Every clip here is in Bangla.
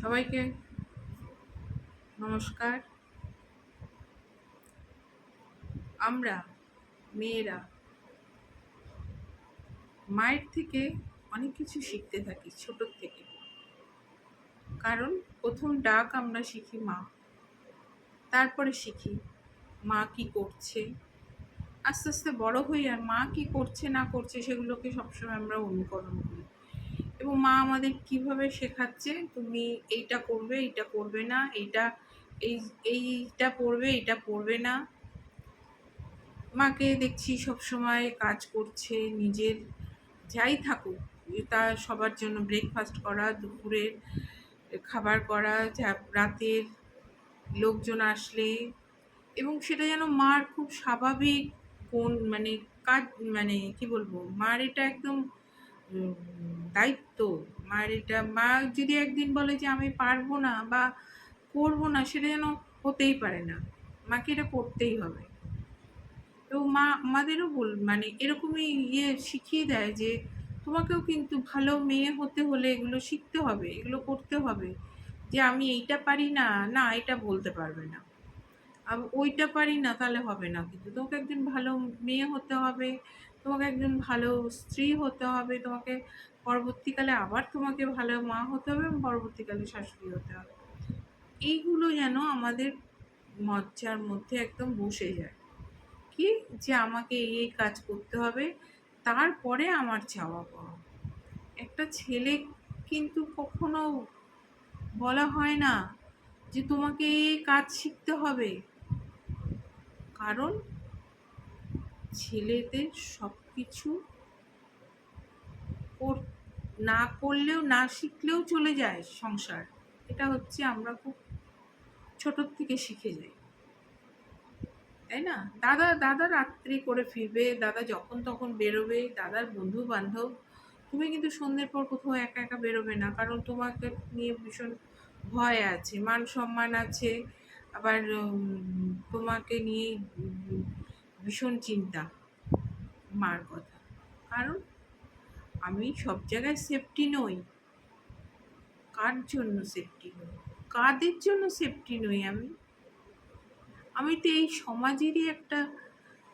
সবাইকে নমস্কার। আমরা মেয়েরা মায়ের থেকে অনেক কিছু শিখতে থাকি ছোটোর থেকে। কারণ প্রথম ডাক আমরা শিখি মা, তারপরে শিখি মা কি করছে। আস্তে আস্তে বড় হই আর মা কি করছে না করছে সেগুলোকে সবসময় আমরা অনুকরণ করি। এবং মা আমাদের কীভাবে শেখাচ্ছে, তুমি এইটা করবে এইটা করবে না, এইটা, এই, এইটা পড়বে এইটা পড়বে না। মাকে দেখছি সবসময় কাজ করছে, নিজের যাই থাকুক, তা সবার জন্য ব্রেকফাস্ট করা, দুপুরের খাবার করা রাতের লোকজন আসলে, এবং সেটা যেন মার খুব স্বাভাবিক কোন মানে কাজ মানে কি বলব, মার এটা একদম দায়িত্ব। মায়ের এটা, মা যদি একদিন বলে যে আমি পারব না বা করব না, সেটা যেন হতেই পারে না। মাকে এটা করতেই হবে। তো মা, আমাদেরও বল মানে এরকমই ইয়ে শিখিয়ে দেয় যে তোমাকেও কিন্তু ভালো মেয়ে হতে হলে এগুলো শিখতে হবে, এগুলো করতে হবে। যে আমি এইটা পারি না না এটা বলতে পারবে না। আমি ওইটা পারি না তাহলে হবে না। কিন্তু তোমাকে একদিন ভালো মেয়ে হতে হবে তোমাকে একজন ভালো স্ত্রী হতে হবে, তোমাকে পরবর্তীকালে আবার তোমাকে ভালো মা হতে হবে এবং পরবর্তীকালে শাশুড়ি হতে হবে। এইগুলো যেন আমাদের মজ্জার মধ্যে একদম বসে যায়। কি যে আমাকে এই এই কাজ করতে হবে, তারপরে আমার চাওয়া পাওয়া। একটা ছেলে কিন্তু কখনো বলা হয় না যে তোমাকে এই কাজ শিখতে হবে। কারণ ছেলেদের সব কিছু না করলেও, না শিখলেও চলে যায় সংসার। এটা হচ্ছে আমরা খুব ছোটোর থেকে শিখে যাই। তাই না? দাদা দাদা রাত্রি করে ফিরবে, দাদা যখন তখন বেরোবে, দাদার বন্ধু বান্ধব তুমি কিন্তু সন্ধ্যের পর কোথাও একা একা বেরোবে না, কারণ তোমাকে নিয়ে ভীষণ ভয় আছে মান সম্মান আছে। আবার তোমাকে নিয়ে ভীষণ চিন্তা, মার কথা। কারণ আমি সব জায়গায় সেফটি নই। কার জন্য সেফটি নই? কাদের জন্য সেফটি নই আমি? আমি তো এই সমাজেরই একটা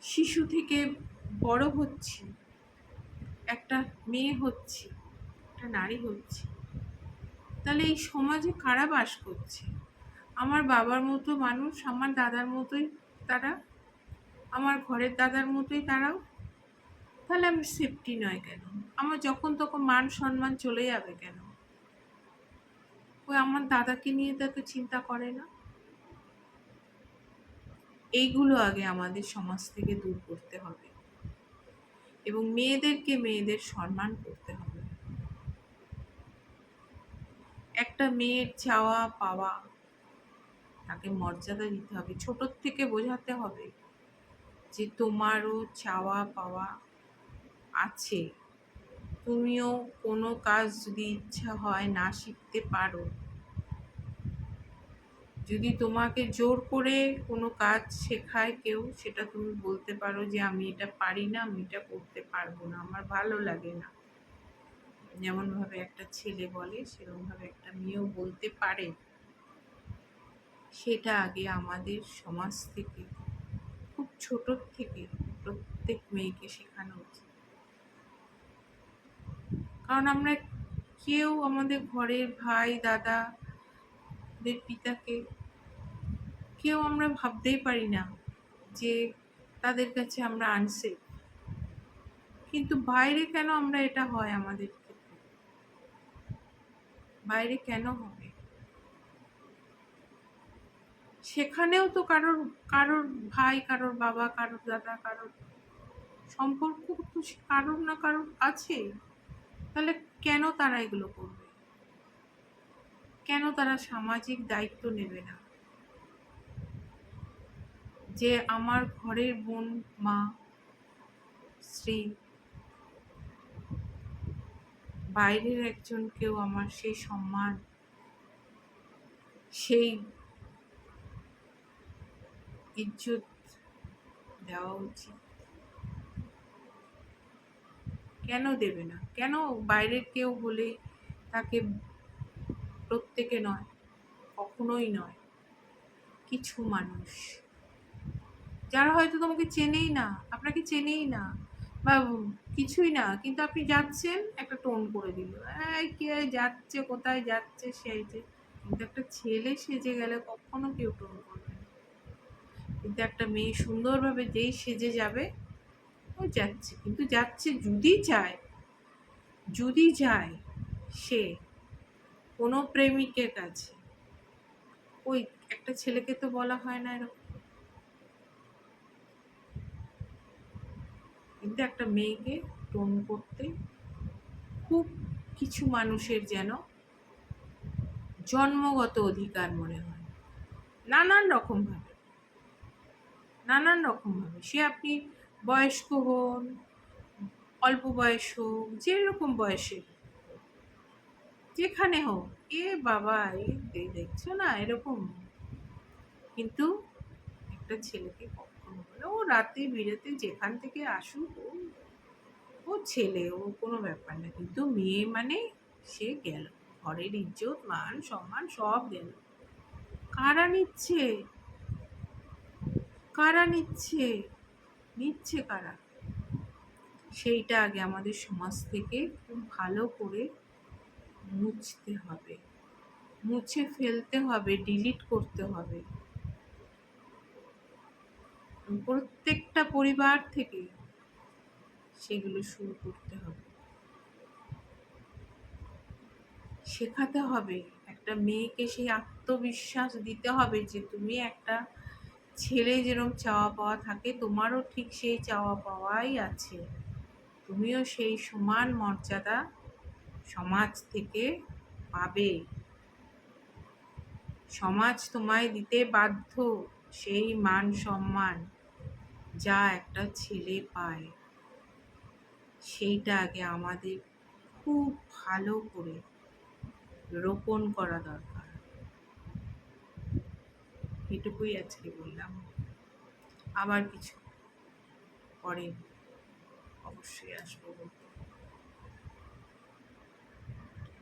শিশু থেকে বড় হচ্ছি। একটা মেয়ে হচ্ছি, একটা নারী হচ্ছি। তাহলে এই সমাজে কারা বাস করছে? আমার বাবার মতো মানুষ, আমার দাদার মতোই তারা আমার ঘরের দাদার মতোই দাঁড়াও। তাহলে আমি সেফটি নয় কেন? আমার যখন তখন মান সম্মান চলে যাবে কেন? ওই আমার দাদাকে নিয়ে তো এত চিন্তা করে না। এইগুলো আগে আমাদের সমাজ থেকে দূর করতে হবে। এবং মেয়েদেরকে মেয়েদের সম্মান করতে হবে। একটা মেয়ের চাওয়া পাওয়া, তাকে মর্যাদা দিতে হবে। ছোটোর থেকে বোঝাতে হবে। যে তোমারও চাওয়া পাওয়া আছে। তুমিও কোনো কাজ যদি ইচ্ছা হয় না শিখতে পারো। যদি তোমাকে জোর করে কোনো কাজ শেখায় কেউ, সেটা তুমি বলতে পারো যে, আমি এটা পারি না, আমি এটা করতে পারব না, আমার ভালো লাগে না। যেমনভাবে একটা ছেলে বলে, সেরকমভাবে একটা মেয়েও বলতে পারে। সেটা আগে আমাদের সমাজ থেকে খুব ছোটোর থেকে প্রত্যেক মেয়েকে শেখানো উচিত। কারণ আমরা কেউ আমাদের ঘরের ভাই দাদা পিতাকে কেউ আমরা ভাবতেই পারি না যে তাদের কাছে আমরা আনসেফ কিন্তু বাইরে কেন আমরা এটা হয় আমাদের বাইরে কেন হবে? সেখানেও তো কারোর কারোর ভাই, কারোর বাবা, কারোর দাদা, কারোর সম্পর্ক তো কারোর না কারোর আছে তাহলে কেন তারা এগুলো করবে? কেন তারা সামাজিক দায়িত্ব নেবে না? যে আমার ঘরের বোন মা, স্ত্রী, বাইরের একজন কেউ আমার সেই সম্মান, সেই ইজ্জত দেওয়া উচিত। কেন দেবে না? কেন বাইরের কেউ বলে তাকে প্রত্যেকে নয়, কখনোই নয়, কিছু মানুষ? যারা হয়তো তোমাকে চেনেই না, আপনাকে চেনেই না, বা কিছুই না, কিন্তু আপনি যাচ্ছেন, একটা টোন করে দিল। কে যাচ্ছে, কোথায় যাচ্ছে, সেই যে। কিন্তু একটা ছেলে সেজে গেলে কখনো কেউ টোন করবে না। কিন্তু একটা মেয়ে সুন্দরভাবে যেই সেজে যাবে, ও যাচ্ছে। কিন্তু যাচ্ছে যদি চায়, যদি যায় সে কোনো প্রেমিকের কাছে, ওই একটা ছেলেকে তো বলা হয় না এরকম। কিন্তু একটা মেয়েকে টোন করতে খুব কিছু মানুষের যেন জন্মগত অধিকার মনে হয়। নানান রকমভাবে। নানান রকমভাবে সে আপনি বয়স্ক হন, অল্প বয়স হোক, যেরকম বয়সে যেখানে হোক, এ বাবা, এ দেখছ না, এরকম। কিন্তু একটা ছেলেকে কখনো বলে, ও রাতে বিরেতে যেখান থেকে আসুক, ও ও ছেলে, ও কোনো ব্যাপার না। কিন্তু মেয়ে মানে সে গেল, ঘরের ইজ্জত, মান, সম্মান সব গেল। কারা নিচ্ছে? কারা নিচ্ছে? নিচ্ছে কারা? সেইটা আগে আমাদের সমাজ থেকে খুব ভালো করে মুছতে হবে। মুছে ফেলতে হবে ডিলিট করতে হবে। প্রত্যেকটা পরিবার থেকে সেগুলো শুরু করতে হবে। শেখাতে হবে। একটা মেয়েকে সেই আত্মবিশ্বাস দিতে হবে যে তুমি একটা ছেলে যেরকম চাওয়া পাওয়া থাকে, তোমারও ঠিক সেই চাওয়া পাওয়াই আছে। তুমিও সেই সমান মর্যাদা সমাজ থেকে পাবে। সমাজ তোমায় দিতে বাধ্য সেই মান সম্মান যা একটা ছেলে পায়। সেইটা আগে আমাদের খুব ভালো করে রোপণ করা দরকার। এটুকুই আজকে বললাম। আবার কিছু পরে অবশ্যই আসব। বলতে